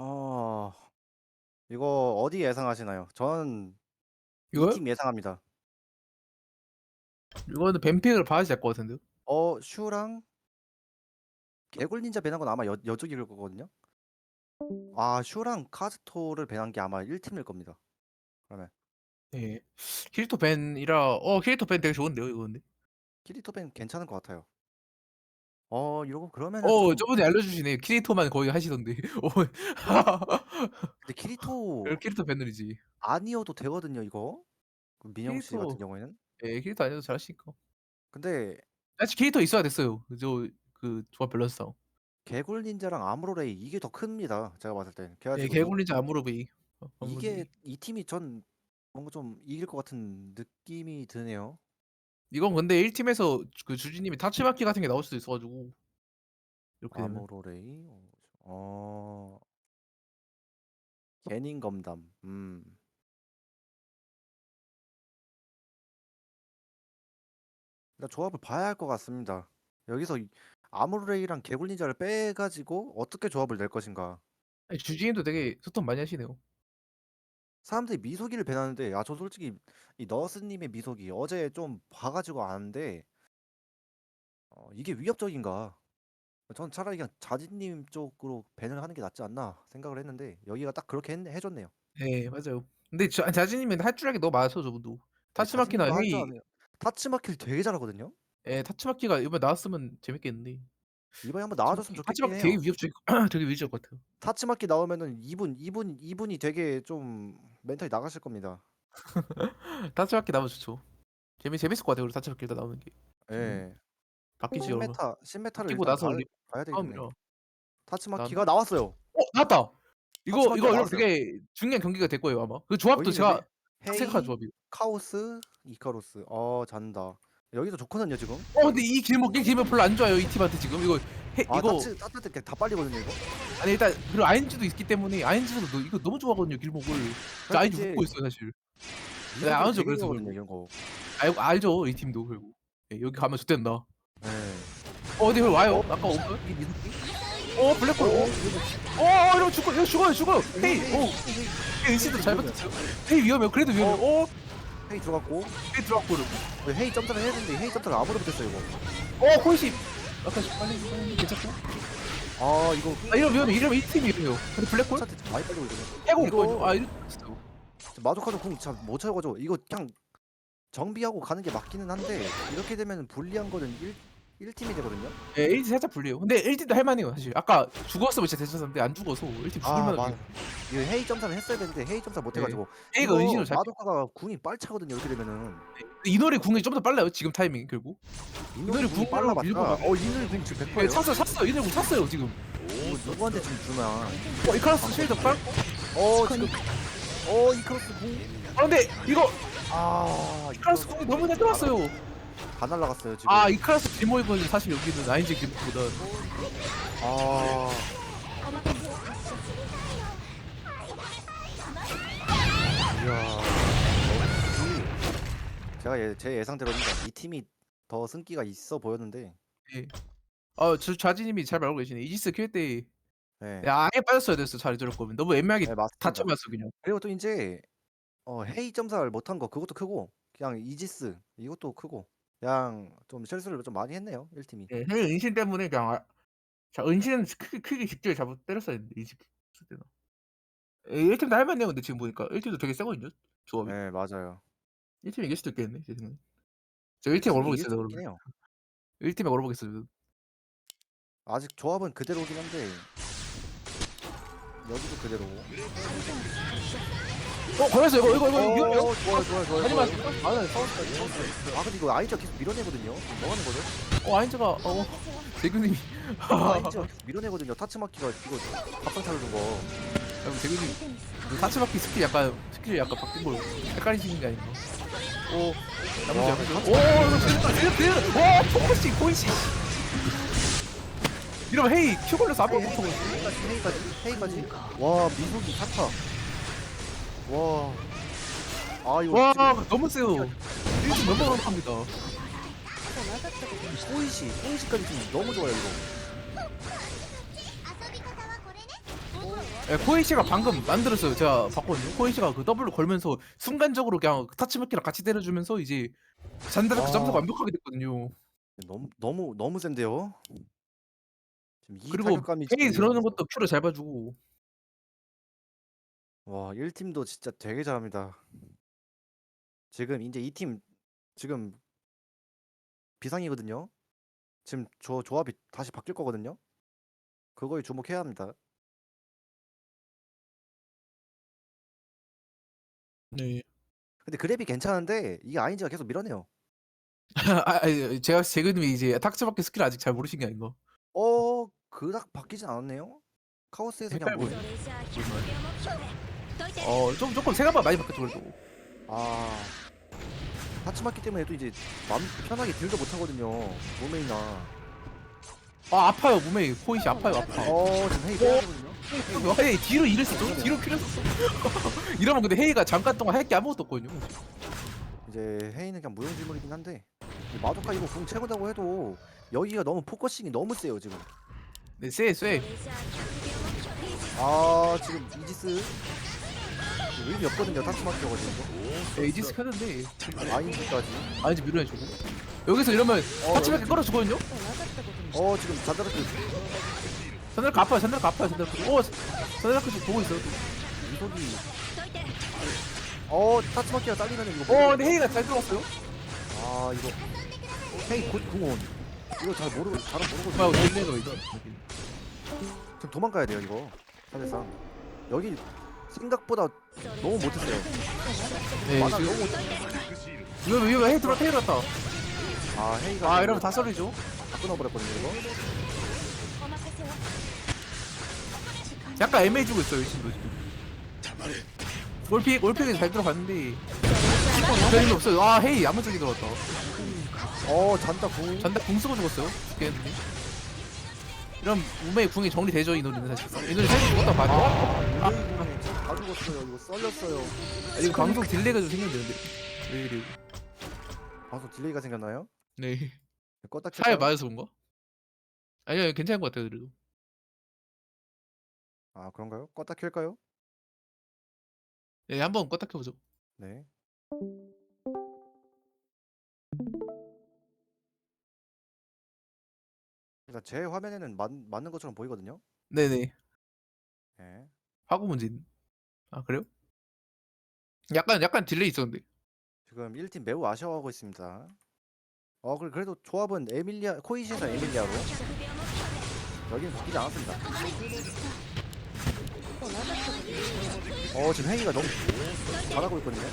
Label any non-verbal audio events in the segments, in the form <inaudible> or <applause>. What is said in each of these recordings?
어. 이거 어디 예상하시나요? 전 이거요? 2팀 예상합니다. 이거는 뱀픽을 봐야 될것 같은데요. 어 슈랑 개굴 닌자 배난 건 아마 여 여쪽일 거거든요. 아 슈랑 카즈토를 배난 게 아마 1 팀일 겁니다. 그러면 예. 키리토 벤이라 어 키리토 벤 되게 좋은데요, 이거 근데. 키리토 벤 괜찮은 것 같아요. 어 이러고 그러면은 어 좀 저번에 알려주시네. 키리토만 거의 하시던데. <laughs> 어. 근데 키리토 그 키리토 벤들이지. 아니어도 되거든요 이거. 그 민영 씨 같은 키리토 경우에는. 예 키리토 아니어도 잘하시니까. 근데 사실 키리토 있어야 됐어요. 저그 조합 밸런스 싸움. 개굴 닌자랑 아무로레이 이게 더 큽니다. 제가 봤을 땐. 그래 예 가지고 이 개굴린자 아무로베이. 어 이게. 이 팀이 전 뭔가 좀 이길 것 같은 느낌이 드네요. 이건 근데 1팀에서 그 주지님이 타츠마키 같은 게 나올 수도 있어 가지고. 이렇게 되면. 아무로레이. 어. 어. 개닌 검담. 음. 일단 조합을 봐야 할 것 같습니다. 여기서 이 아무로레이랑 개굴 닌자를 빼 가지고 어떻게 조합을 낼 것인가. 아니 주지님도 되게 소통 많이 하시네요. 사람들이 미소기를 배나는데 아 저 솔직히 이 너스 님의 미소기 어제 좀 봐 가지고 아는데 어 이게 위협적인가. 전 차라리 그냥 자진 님 쪽으로 밴을 하는 게 낫지 않나 생각을 했는데 여기가 딱 그렇게 했해 줬네요. 예 맞아요. 근데 저 자지님은 할줄 알게 너무 많아서 저분도. 네 타츠마키나 자진님도 할 줄 헤이 아네요. 타츠마키를 되게 잘하거든요. 예 타츠마키가 이번에 나왔으면 재밌겠는데. 이번에 한번 나와 줬으면 타츠마키 좋겠긴 타츠마키 되게 해요. 위협적 <clears throat> 되게 위협적 것 같아요. 타츠마키 나오면은 이분 이분 이분이 되게 좀 멘탈이 나가실 겁니다. <laughs> 타츠마키 나오면 좋죠. 재미 재밌을 것 같아요. 우리 타츠마키 일단 나오는 게. 음. 예. 바뀌지 여러분. 신메타 신메타를 일단 나서 리 되기 때문에. 처음이라. 타츠마키가 나왔어요. 어 나왔다. 이거 타츠마키가 이거 여러분 나왔어요. 되게 중요한 경기가 될 거예요 아마. 그 조합도 제가 헤딱 생각한 헤이, 조합이에요. 카오스, 이카로스. 어 잔다. 여기도 좋거든요 지금. 어 근데 이 길목 이 길목 별로 안 좋아요 이 팀한테 지금 이거 해, 아 이거 타츠 타츠 다 빨리거든요 이거. 아니 일단 그리고 아인즈도 있기 때문에 아인즈도 너, 이거 너무 좋아하거든요 길목을. 저 아인즈 웃고 있어 요 사실. 네, 미소기 알죠 되게 그래서. 이런 거. 알 알죠 이 팀도 그리고. 예, 여기 가면 좋댄다. 네. 어 근데 왜 와요? 어? 아까? 이 미소기? 어 블랙홀. 어, 어, 어 이러면 죽어 이거 죽어요 죽어요. 헤이 오. 헤이 은신도 잘 버텼어요. 헤이 위험해요. 그래도 위험해요. 어, 헤이 들어갔고 헤이 들어왔고. 네, 헤이 점사를 해야 되는데 헤이 점사를 아무도 못했어요 이거. 어 콜십. 아까 빨리 빨리 괜찮고. 아 이거 아 이러면. 이러면 이 팀이 위험해요. 근데 블랙홀 콘서트 많이 빨리고 있거든요. 깨고 이거-. 아 이거 진짜. 마도카도 궁잘못 채워가지고 이거 그냥 정비하고 가는 게 맞기는 한데 이렇게 되면 불리한 거는 1 1팀이 되거든요. 예, 1팀 살짝 불리해요. 근데 1팀도 할만해요, 사실. 아까 죽었으면 진짜 괜찮았는데 안 죽어서 1팀 죽을 아, 만한. 이거 헤이 점사를 했어야 되는데 헤이 점사 못 해가지고 A가 이거 은신을 잘. 마도카가 궁이 빨차거든요. 이렇게 되면은 이 노래 궁이 좀 더 빨라요, 지금 타이밍 결국. 이노리 궁궁 빨라 밀고. 가면- 어 이노리 궁 지금 예, 100%예요. 찼어요, 찼어요. 이 노래 궁 찼어요, 지금. 오 누구한테 지금 주나? 어, 이카라스 쉴드 빨고. 어 지금 어 이크로스 궁. 아, 근데 이거 아 이카라스 궁이 너무 잘 들어왔어요. 다 날라갔어요 지금. 아, 이카라스 길모이건 사실 여기는 아인즈 길모보다. 아. 이야. 제가 예, 제 예상대로입니다. 이 팀이 더 승기가 있어 보였는데. 예. 아, 저 좌지님이 잘 말하고 계시네. 이지스 킬 때, 네. 야, 아예 빠졌어야 됐어. 잘 저럴 거면. 너무 애매하게 네, 맞습니다. 다 쳐맞어 그냥. 그리고 또 이제 어, 헤이 점사를 못한 거 그것도 크고 그냥 이지스 이것도 크고 그냥 좀 실수를 좀 많이 했네요. 1 팀이. 예, 헤이 은신 때문에 그냥 아, 자 은신은 크게 크게 직전에 잡아 때렸어야 했는데 이집 했을 때는. 예, 1팀도 할만해요. 근데 지금 보니까 1 팀도 되게 세거든요. 조합이. 네, 맞아요. 1팀 이길 수도 있겠네. 제 생각에. 저 1팀 걸어보겠어요. 이길 수 그러면. 있긴 해요. <laughs> 1 팀에 걸어보겠어요. 아직 조합은 그대로긴 한데 여기도 그대로고. 어, 걸렸어 이거 이거 이거 이거. 이거. 어, 좋아요, 좋아요, 좋아요. 하지. 마세요. 아, 네, 싸웠어요. 아, 근데 이거 아이즈가 계속 밀어내거든요. 뭐 하는 거죠? 어, 아인즈가 어 대규님이 아이즈가 계속 밀어내거든요. 타츠마키가 이거 밥상 차려준 거. 여러분 대규님 타츠바퀴 스킬 약간 스킬 약간 바뀐 걸 헷갈리시는 게 아닌가? 오, 나머지 와, 약간 오, 이거 재밌다, 재밌다. 와, 포커싱, 포인시. 이러면 헤이 큐 걸려서 헤이, 붙어. 헤이까지, 헤이까지, 헤이까지. 와, 미소기 차타. 와. 아, 이거 와, 너무 세요. 1등 너무 어렵습니다. 포이시, 포이시까지 지금 너무 좋아요, 이거. 예, 코이시가 방금 만들었어요. 제가 봤거든요. 코이시가 그 W 걸면서 순간적으로 그냥 타치마키랑 같이 때려주면서 이제 잔다르크 아. 점수가 완벽하게 됐거든요. 너무 너무 너무 센데요. 지금 이 그리고 타격감이 지금 들어오는 것도 큐를 잘 봐주고. 와 1 팀도 진짜 되게 잘합니다. 지금 이제 2 팀 지금 비상이거든요. 지금 조 조합이 다시 바뀔 거거든요. 그거에 주목해야 합니다. 네. 근데 그랩이 괜찮은데 이게 아인지가 계속 밀어내요. <laughs> 아 제가 제근님 이제 탁스밖에 스킬을 아직 잘 모르신 게 아닌가. 어 그닥 바뀌진 않았네요. 카오스에서 그냥 뭐, 뭐. 어, 좀 조금 생각만 많이 바뀌었죠 그래도. 아 하츠마키 때문에 또 이제 마음 편하게 딜도 못하거든요 로메이나 아 아파요 몸에 코이시 아파요 아파. 어 지금 헤이 어? 빼야거든요 어, 헤이 뒤로 일을 썼죠? 뒤로 키렸어. <laughs> 이러면 근데 헤이가 잠깐 동안 할 게 아무것도 없거든요. 이제 헤이는 그냥 무용지물이긴 한데 마도카 이거 궁 최고다고 해도 여기가 너무 포커싱이 너무 세요 지금 네, 쎄 쎄. 아 지금 이지스 의미 없거든요 타투마키여가지고. 에이지스 켰는데 아인지까지. 아 이제 밀어야지 저거 여기서 이러면 어, 파치밖에 끌어 죽거든요? 어 지금 잔다르트 산드라크 아파요 산드라크 아파요 산드라크 오 산드라크 지금 보고 있어요 또. 이속이. 어 타투마키가 딸리면 이거. 어 근데 헤이가 잘 들어갔어요. 아 이거. 헤이 곧 궁원. 이거 잘 모르고 잘 모르거든요. 아 좋네요 이거. 지금 도망가야 돼요 이거. 사실상. 여기 생각보다 너무 못했어요. 네. 마나 너무 못했어요. 이거 이거 헤이 들어 헤이 들었다. 아 헤이가 아 이러면 다 썰리죠. 다 끊어버렸거든요 이거. 약간 애매해지고 있어요 이 친구 지금. 올픽 올픽이 잘 들어갔는데. 별일 없어. 아 헤이 야무지게 들어왔다. 어 잔다 궁. 잔다 궁 쓰고 죽었어요. 죽겠는데. 이런 우메의 궁이 정리되죠 이 노리는 사실. 이 노리 사실 죽었다 봐도. 아, 아 죽었어요. 이거 썰렸어요. 아, 이거 방송 딜레이가 좀 생겼는데. 왜 이래? 방송 딜레이가 생겼나요? 네. 껐다 차에 켰다. 맞아서 그런가? 아니요, 괜찮은 것 같아요 그래도. 아 그런가요? 껐다 켤까요? 네, 한번 껐다 켜보죠. 네. 일단 제 화면에는 맞, 맞는 것처럼 보이거든요. 네네. 네. 화구 문제는. 아 그래요? 약간 약간 딜레이 있었는데. 지금 1팀 매우 아쉬워하고 있습니다. 어 그래도 조합은 에밀리아 코이시에서 에밀리아로 여기는 바뀌지 않았습니다. 어 지금 행위가 너무 잘하고 있거든요.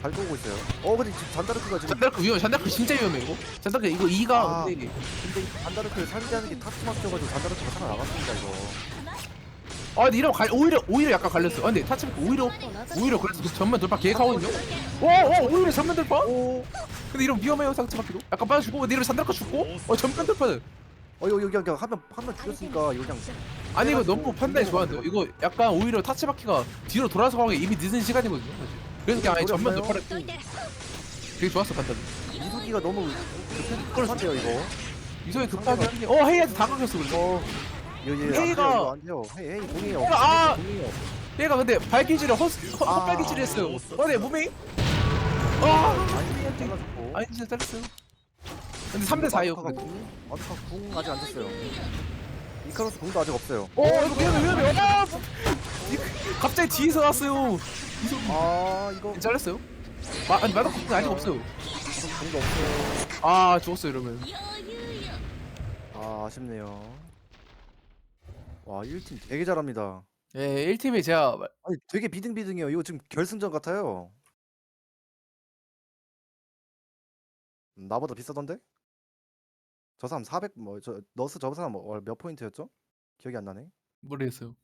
잘 도우고 있어요. 어 근데 지금 잔다르크가 지금 잔다크 위험해. 잔다크 진짜 위험해 이거. 잔다크 이거 2가 아. 근데 잔다르크 살리하는 게 타투 맞춰가지고 잔다르크가 살아나갔습니다 이거. 아 근데 이러면 갈- 오히려 오히려 약간 갈렸어. 아 근데 타치 오히려 오히려 그래서 그 전면 돌파 계획하거든요. 오오 오히려 전면 돌파. 근데 이러면 위험해요 상체 바뀌고. 약간 빠져주고 근데 이러면 산다카 죽고. 어 전면 돌파는. 어 여기 여기 여기 한명한명 죽였으니까 여기 아니 이거 너무 판단이 좋았는데 이거 약간 오히려 타치바키가 뒤로 돌아서 가는 게 이미 늦은 시간이거든요 사실. 그래서 그냥 아예 전면 돌파를 되게 좋았어 판단이. 민수기가 너무 급한데요 이거. 이소의 급하게 어 헤이한테 당황했어 그래서. 어 이거 이거 헤이가- 안 돼요, 이거 안 돼요. 헤이 헤이 공이에요. 아! 공이에요. 얘가 근데 발기질을 헛, 헛, 아. 헛발기질을 했어요. 어, 네, 몸이. 아, 아니 잘라줬고. 아니 진짜 잘했어요. 근데 3대 4예요. 마두카가 궁궁 아직 안 됐어요. 이카로스 궁도 아직 없어요. 어, 이거 위험해, 위험해. 아, 이- 갑자기 뒤에서 왔어요. 아 이거 잘했어요. 마, 아니 마다 궁 아직 없어요. 궁도 없어요. 아, 죽었어 이러면. 아 아쉽네요. 와 1팀 되게 잘합니다. 예, 1팀에 제가 말- 아니 되게 비등비등해요. 이거 지금 결승전 같아요. 음, 나보다 비싸던데? 저 사람 400뭐저 너스 저 사람 뭐, 몇 포인트였죠? 기억이 안 나네. 모르겠어요.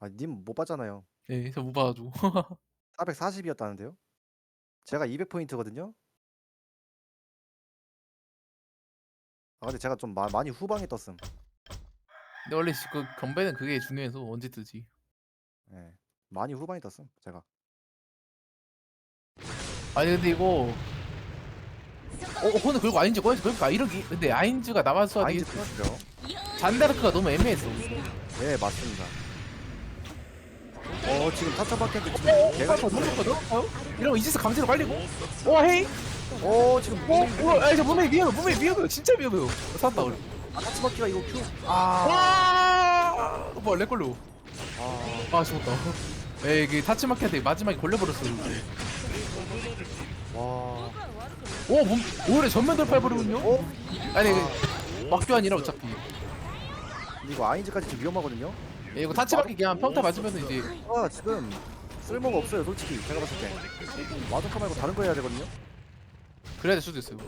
아님못 봤잖아요. 예, 저 못 봐가지고. <laughs> 440이었다는데요? 제가 200 포인트거든요. 아 근데 제가 좀 마, 많이 후방에 떴음. 근데 원래 그 경배는 그게 중요해서 언제 뜨지. 예. 많이 후방에 떴음. 제가. 아니 근데 이거. 어, 어, 근데 그리고 아인즈 거기서 그러니까 이러기 근데 아인즈가 남아서 아인즈 끊었죠. 잔다르크가 너무 애매했어. 예 맞습니다. 어 지금 타차바켄드 지금 넘었거든? 어? 이러면 이지스 강제로 빨리고 어 헤이? 어 지금 어? 어? 아 이제 몸에 위험해 몸에 위험해요 진짜 위험해요 어, 살았다 그래 타츠바키가 이거 큐. 아. 와 뭐야 렉걸로 아. 아 죽었다 에이 이게 타츠마키한테 마지막에 걸려버렸어 와. 오 몸, 오히려 전면 돌파해버리군요? 어? 아니 그 막교 아니라 어차피 근데 이거 아인즈까지 좀 위험하거든요. 예, 이거 타치바퀴 그냥 평타 맞으면 이제 아 지금 쓸모가 없어요 솔직히 제가 봤을 때. 마도카 말고 다른 거 해야 되거든요. 그래야 될 수도 있어요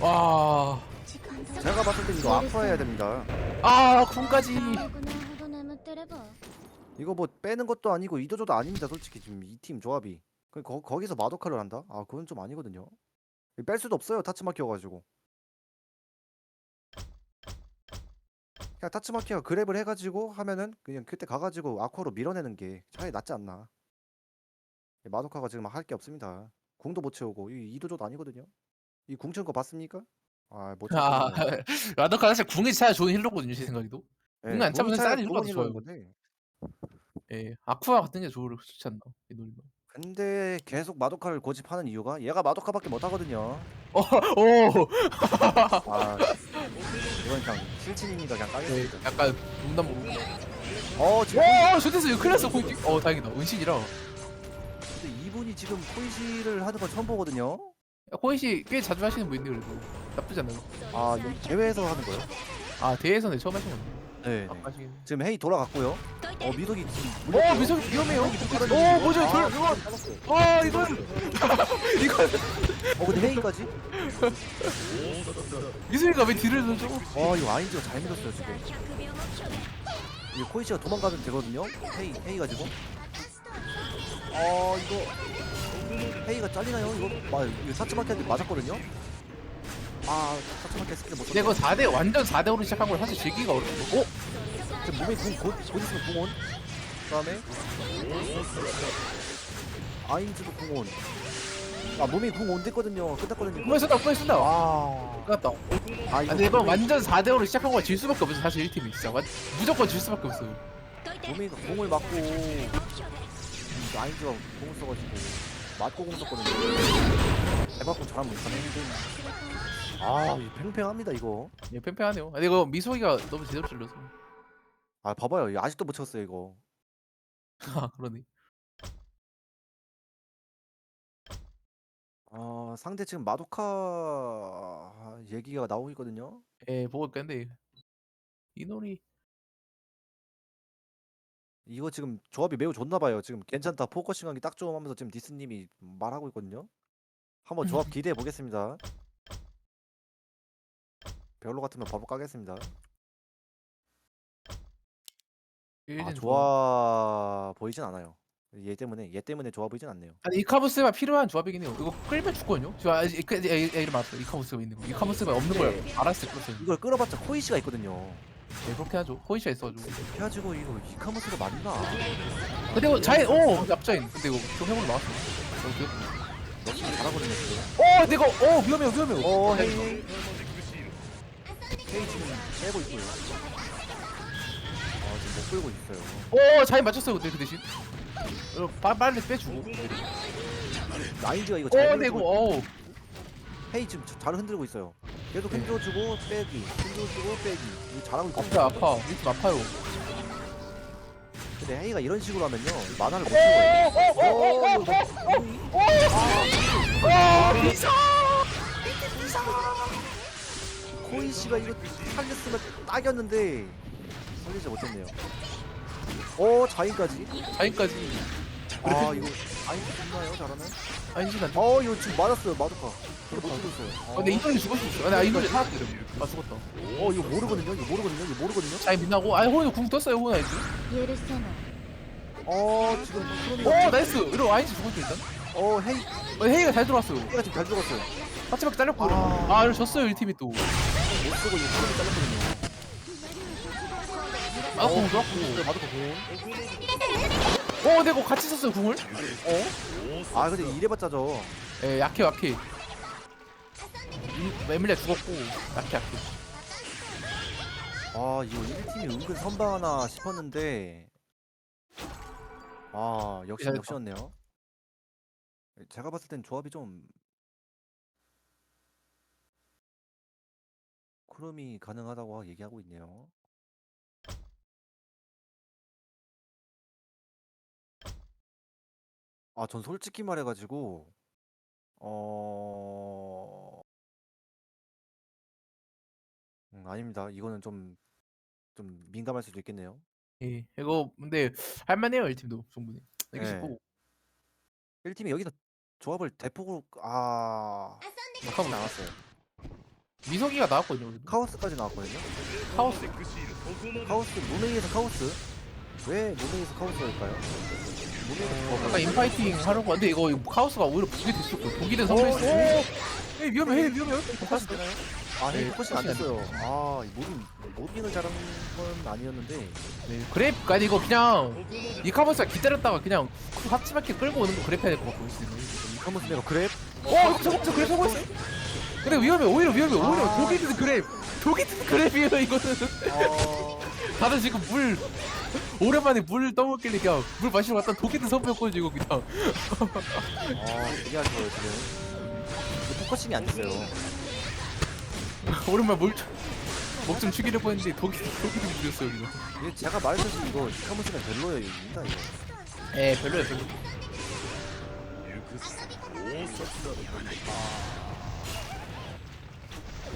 와... 제가 봤을 때 이거 아파해야 됩니다. 아 군까지 이거 뭐 빼는 것도 아니고 이도저도 아닙니다. 솔직히 지금 이 팀 조합이 그, 거, 거기서 마도카를 한다? 아 그건 좀 아니거든요. 뺄 수도 없어요. 타츠 마키어가지고. 그냥 타츠 마키가 그랩을 해가지고 하면은 그냥 그때 가가지고 아쿠아로 밀어내는 게 차라리 낫지 않나. 마도카가 지금 할 게 없습니다. 궁도 못 채우고 이 이도저도 아니거든요. 이 궁 채운 거 봤습니까? 아 못 아... 채웠거든요. 라더카 사실 궁이 진짜 좋은 힐러거든요 제 생각에도 예, 궁이 안 차면 쌀이 좋은 힐러가 좋아요. 건데. 예, 아쿠아 같은 게 좋을 좋지 않나 이 노리면 근데 계속 마도카를 고집하는 이유가 얘가 마도카밖에 못 하거든요. 어, 오! 아 이건 그냥 실친이니까 그냥 예, 까겠습니다. 약간 농담으로 어 지금 오! 좋댔어 이거 큰일 났어 거의 어 다행이다 은신이라 야, 근데 이분이 지금 코이시를 하는 건 처음 보거든요. 호이씨 꽤 자주 하시는 분인데 그래도 나쁘지 않나요? 아 여기 대회에서 하는 거예요? 아 대회에서는 처음 하신 건데. 네. 네. 아쉽긴. 지금 헤이 돌아갔고요. 어 미독이 지금 어 물렸고요. 미석 위험해요. 어 뭐죠? 돌 이건. 아 이건 아, 이건 <laughs> 어 근데 헤이까지? 미석이가 왜 뒤를 서죠? 와 아, 이거 아인즈가 잘 밀었어요 지금. 이 코이치가 도망가면 되거든요. 헤이 헤이 가지고. 아 이거 헤이가 잘리나요? 이거 마 이거 사츠 마켓한테 맞았거든요. 아 사천밖에 스킬 못 근데 썼네. 4대 완전 4대5로 시작한 걸 사실 즐기기가 어렵고 어? 지금 몸이 궁곧곧 있으면 궁온. 그다음에 아인즈도 궁온. 아 몸이 궁온 됐거든요. 끝났거든요. 꿈에 쓴다 꿈에 쓴다 와 아, 끝났다 아 이거 근데 이번 완전 4대5로 시작한 거질 수밖에 없어 사실 1팀이 진짜 완- 무조건 질 수밖에 없어요 몸이 공을 맞고 아인즈가 공을 써가지고 맞고 공 썼거든요. 대박고 잘하면 못하는데 아 이거 팽팽합니다 이거. 예 팽팽하네요 근데 이거 미소기가 너무 제대로 찔러서 아 봐봐요 이거 아직도 못 쳤어요 이거. 아 그러네 아 상대 지금 마도카 얘기가 나오고 있거든요. 예 보고 있겠는데 이 놀이 이거 지금 조합이 매우 좋나 봐요. 지금 괜찮다 포커싱하기 딱 좋음 하면서 지금 디스님이 말하고 있거든요. 한번 조합 <laughs> 기대해 보겠습니다. 별로 같으면 바보 까겠습니다. 아 좋아 보이진 않아요. 얘 때문에 얘 때문에 좋아 보이진 않네요. 아니 이카부스가 필요한 조합이긴 해요. 이거 끌면 죽거든요? 저 아, 이- 그, 에, 이카부스가 있는 거. 이카부스가 없는 걸 알았을 거였어요 이걸 끌어봤자 코이시가 있거든요. 예 그렇게 하죠. 호이시가 있어가지고. 그래가지고 이거 이카무스가 맞나? 근데 이거 오! 납자인. 근데 이거 좀 해보러 나왔어. 너무 잘하거든요 지금. 오! 이거 오! 위험해요 위험해요. 어 헤이 지금 빼고 있고요. 아 지금 못 끌고 있어요. 오 자인 맞췄어요 근데 그 대신 어, 빠, 빨리 빼주고 나인즈가 이거 오잘 근데 이거 밀고 어우 헤이 지금 자- 잘 흔들고 있어요. 계속 네. 흔들어주고 빼기, 흔들어주고 빼기. 이거 잘하고 아파 있거든요. 아파 이팀 아파요 근데 헤이가 이런 식으로 하면요 만화를 못 채워요. 어, 이거 뭐- 아 비상 코인 씨가 이거 탈렸으면 딱이었는데 살리지 못했네요. 어 자인까지. 자인까지. 아 이거 자인 좋나요? 잘하나요? 아니 시간. 어 이거 지금 맞았어요 마도카. 이거 못 죽었어요. 아, 근데 이동이 죽을 수 있어. 아니 아, 이동이 살았어. 아 죽었다. 어 이거 모르거든요. 이거 모르거든요. 이거 모르거든요. 자인 빛나고. 아니 호연이 궁 떴어요 호연이. 어 지금 어 나이스. 이러 아이지 죽었죠 일단. 어 헤이. 어, 헤이가 잘 들어왔어요. 헤이가 지금 잘 죽었어요. 마지막에 잘렸고. 아, 아 이러 졌어요 이 팀이 또. 못 쓰고 이거 크로미 잘렸거든요. 아궁 네, 좋았고. 마두카 공. 어 근데 이거 같이 썼어요 궁을. 아 근데 이래봤자죠. 예 약해 약해. 이- 에밀리아 죽었고 약해 약해. 아 이거 1팀이 은근 선방하나 싶었는데 아 역시 잘했다. 역시였네요. 제가 봤을 땐 조합이 좀 크롬이 가능하다고 얘기하고 있네요. 아, 전 솔직히 말해 가지고 어, 음, 아닙니다. 이거는 좀 좀 민감할 수도 있겠네요. 예. 이거 근데 할 만해요 이 팀도 충분히. 네. 이게 싶고 1팀이 여기서 조합을 대폭으로 아 잠깐만. 나왔어요. 미석이가 나왔거든요. 그래도. 카오스까지 나왔거든요. 카오스. 카오스 무메이에서 카오스 왜 무메이에서 카오스일까요? 무메이에서 약간 카오스 인파이팅 하려고 하는데 이거 카오스가 오히려 북이 됐었고 선수 있어. 에 위험해 해 위험해. 포커스 되나요? 아, 네, 헤이 포커싱 안 포커싱 안 됐어요. 아, 이 모든 모딩을 잘하는 건 아니었는데 네, 그래, 아니 이거 그냥 이 카보스가 기다렸다가 그냥 합치바퀴 끌고 오는 거 그랩 해야 될 것 같고 있으면. 카모스 내가 그랩 어, 이거 저거 저 그랩 하고 있어? 근데 위험해, 오히려 위험해, 오히려 아. 독이 든 그랩, 독이 든 그랩이에요 이거는. 어, <laughs> 다들 지금 물 오랜만에 물 떠먹길래 그냥 물 마시러 갔다 독이 든 선배였거든요 이거 그냥. 아, 되게 아쉬워요 지금. 이게 포커싱이 안 됐어요. <laughs> 오랜만에 물목좀 죽이려고 했는데 독이 독이 든 물이었어요 이거. 이게 제가 말했듯이 이거 카모스는 별로예요, 입니다 이거. 에 별로야 별로.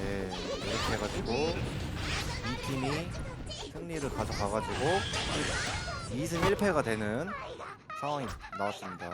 네, 이렇게 해가지고 이 팀이 승리를 가져가가지고 2승 1패가 되는 상황이 나왔습니다.